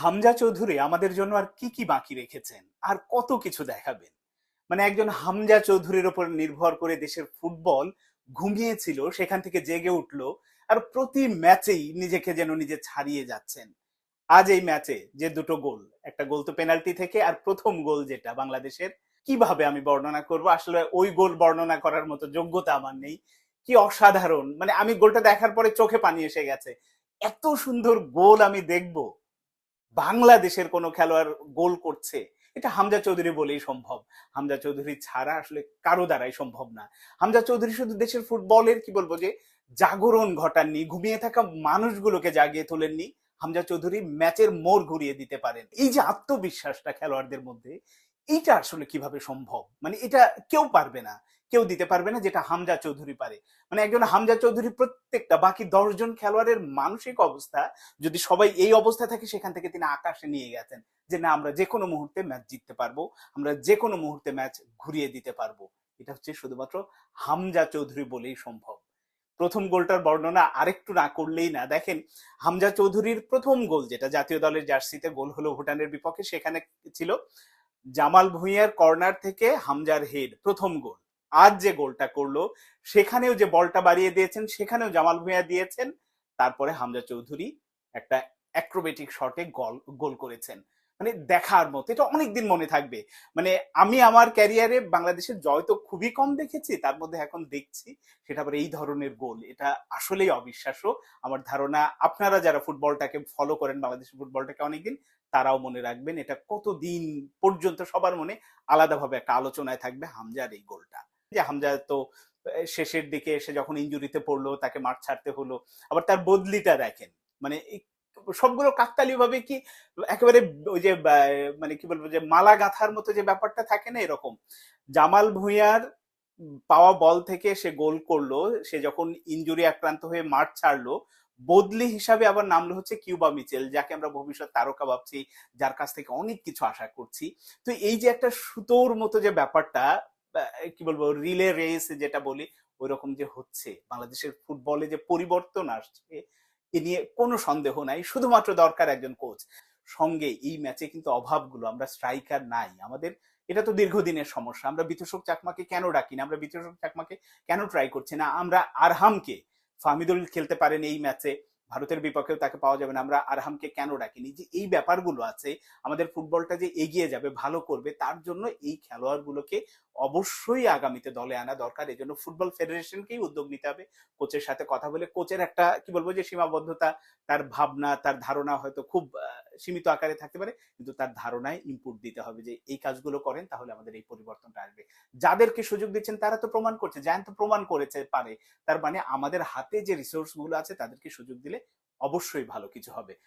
হামজা চৌধুরী আমাদের জন্য আর কি কি বাকি রেখেছেন? আর কত কিছু দেখাবেন? মানে একজন হামজা চৌধুরীর উপর নির্ভর করে দেশের ফুটবল ঘুমিয়েছিল, সেখান থেকে জেগে উঠল, আর প্রতি ম্যাচেই নিজেকে যেন নিজে ছাড়িয়ে যাচ্ছেন। আজ এই ম্যাচে যে দুটো গোল, একটা গোল তো পেনাল্টি থেকে, আর প্রথম গোল যেটা বাংলাদেশের, কীভাবে আমি বর্ণনা করব? আসলে ওই গোল বর্ণনা করার মতো যোগ্যতা আমার নেই। কি অসাধারণ! মানে আমি গোলটা দেখার পরে চোখে পানি এসে গেছে। এত সুন্দর গোল আমি দেখব। বাংলাদেশের কোনো খেলোয়াড় গোল করছে, এটা হামজা চৌধুরী বলেই সম্ভব। হামজা চৌধুরী ছাড়া আসলে কারও দ্বারাই সম্ভব না। হামজা চৌধুরী শুধু দেশের ফুটবলের, কি বলব যে, জাগরণ ঘটাননি, ঘুমিয়ে থাকা মানুষগুলোকে জাগিয়ে তোলেননি, হামজা চৌধুরী ম্যাচের মোড় ঘুরিয়ে দিতে পারেন। এই যে আত্মবিশ্বাসটা খেলোয়াড়দের মধ্যে এইটা আসলে কীভাবে সম্ভব? মানে এটা কেউ পারবে না। কেউ দিতে পারবে না যেটা হামজা চৌধুরী পারে। মানে একজন হামজা চৌধুরী প্রত্যেকটা, বাকি দশজন খেলোয়াড়ের মানসিক অবস্থা যদি সবাই এই অবস্থা থাকে, সেখান থেকে তিনি আকাশে নিয়ে গেছেন যে, না, আমরা যে কোনো মুহূর্তে ম্যাচ জিততে পারব। আমরা যে কোনো মুহূর্তে ম্যাচ ঘুরিয়ে দিতে পারব। এটা হচ্ছে শুধুমাত্র হামজা চৌধুরী বলেই সম্ভব। প্রথম গোলটার বর্ণনা আরেকটু না করলেই না। দেখেন, হামজা চৌধুরীর প্রথম গোল, যেটা জাতীয় দলের জার্সিতে গোল হলো ভুটানের বিপক্ষে, সেখানে ছিল জামাল ভুঁইয়ার কর্নার থেকে হামজার হেড প্রথম গোল। আজ যে গোলটা করল, সেখানেও যে বলটা বাড়িয়ে দিয়েছেন, সেখানেও জামাল ভুঁইয়া দিয়েছেন। তারপরে হামজা চৌধুরী একটা অ্যাক্রোবেটিক শটে গোল গোল করেছেন। মানে দেখার মতো। এটা অনেকদিন মনে থাকবে। মানে আমি আমার ক্যারিয়ারে বাংলাদেশের জয় তো খুবই কম দেখেছি, তার মধ্যে এখন দেখছি সেটা আবার এই ধরনের গোল। এটা আসলেই অবিশ্বাস্য। আমার ধারণা আপনারা যারা ফুটবলটাকে ফলো করেন, বাংলাদেশের ফুটবলটাকে অনেকদিন, তারাও মনে রাখবেন এটা কতদিন পর্যন্ত সবার মনে আলাদাভাবে একটা আলোচনায় থাকবে হামজার এই গোলটা। যে হামজা তো শেষের দিকে এসে যখন ইঞ্জুরিতে পড়ল, তাকে মাঠ ছাড়তে হলো, আবার তার বদলিটা দেখেন। মানে সবগুলো কাকতালীয় ভাবে কি একেবারে ওই যে মানে কি বলব যে, মালা গাঁথার মতো যে ব্যাপারটা থাকে না এরকম? জামাল ভুঁইয়ার পাওয়া বল থেকে সে গোল করল, সে যখন ইনজুরি আক্রান্ত হয়ে মাঠ ছাড়লো, বদলি হিসাবে আবার নামলো হচ্ছে কিউবা মিচেল, যাকে আমরা ভবিষ্যৎ তারকা ভাবছি, যার কাছ থেকে অনেক কিছু আশা করছি। তো এই যে একটা সুতোর মতো যে ব্যাপারটা কি বলব, রিলে রেস যেটা বলি ওই রকম যে হচ্ছে। বাংলাদেশের ফুটবলে যে পরিবর্তন আসছে এ নিয়ে কোনো সন্দেহ নাই, শুধুমাত্র দরকার একজন কোচ সঙ্গে এই ম্যাচে কিন্তু অভাবগুলো, আমরা স্ট্রাইকার নাই। আমাদের, এটা তো দীর্ঘদিনের সমস্যা। আমরা বিতোষক চাকমাকে কেন ডাকি না? আমরা বিতোষক চাকমাকে কেন ট্রাই করছি না? আমরা আরহামকে ফামিদুল খেলতে পারেন এই ম্যাচে ভারতের বিপক্ষেও তাকে পাওয়া যাবে না। আমরা আরহামকে কেন ডাকিনি? যে এই ব্যাপারগুলো আছে, আমাদের ফুটবলটা যে এগিয়ে যাবে, ভালো করবে, তার জন্য এই খেলোয়াড়গুলোকে অবশ্যই আগামীতে দলে আনা দরকার। এই জন্য ফুটবল ফেডারেশনকেই উদ্যোগ নিতে হবে। কোচের সাথে কথা বলে, কোচের একটা, কি বলব, যে সীমাবদ্ধতা, তার ভাবনা, তার ধারণা হয়তো খুব সীমিত আকারে থাকতে পারে, কিন্তু তার ধারণায় ইনপুট দিতে হবে যে এই কাজগুলো করেন, তাহলে আমাদের এই পরিবর্তনটা আসবে। যাদেরকে সুযোগ দিচ্ছেন, তারা তো প্রমাণ করছে জায়ান তো প্রমাণ করেছে, পারে। তার মানে আমাদের হাতে যে রিসোর্সগুলো আছে, তাদেরকে সুযোগ দিলে অবশ্যই ভালো কিছু হবে।